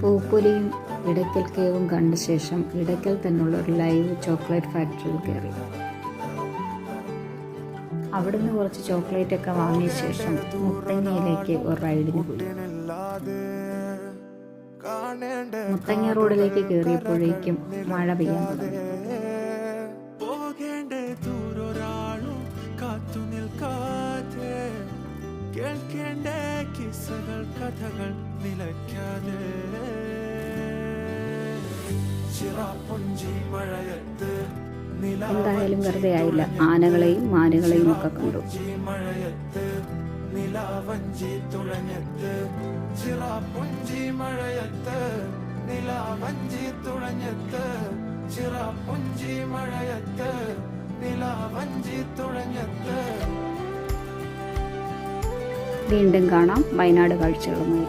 പൂപ്പൊലിയും ഇടയ്ക്കൽ കേവും കണ്ട ശേഷം ഇടയ്ക്കൽ തന്നെയുള്ള ഒരു ലൈവ് ചോക്ലേറ്റ് ഫാക്ടറിയിൽ കയറി. അവിടുന്ന് കുറച്ച് ചോക്ലേറ്റ് ഒക്കെ വാങ്ങിയ ശേഷം മുത്തങ്ങയിലേക്ക് ഒരു റൈഡിന് പോയി. മുത്തങ്ങ റോഡിലേക്ക് കയറിയപ്പോഴേക്കും മഴ പെയ്യാൻ തുടങ്ങി. കേൾക്കേണ്ട കിസ്സകൾ കഥകൾ നിലയ്ക്കാതെ എന്തായാലും വെറുതെ ആയില്ല. ആനകളെയും മാനുകളെയും ഒക്കെ കണ്ടു. നിലാവഞ്ചി നിലാവഞ്ചി തുഴഞ്ഞത്ത് ചിറാപ്പുഞ്ചി മഴയത്ത് നിലാവഞ്ചി തുഴഞ്ഞത്ത് ചിറാപ്പുഞ്ചി മഴയത്ത് നിലാവഞ്ചി തുഴഞ്ഞത്ത് വീണ്ടും കാണാം വയനാട് കാഴ്ചകളുമായി.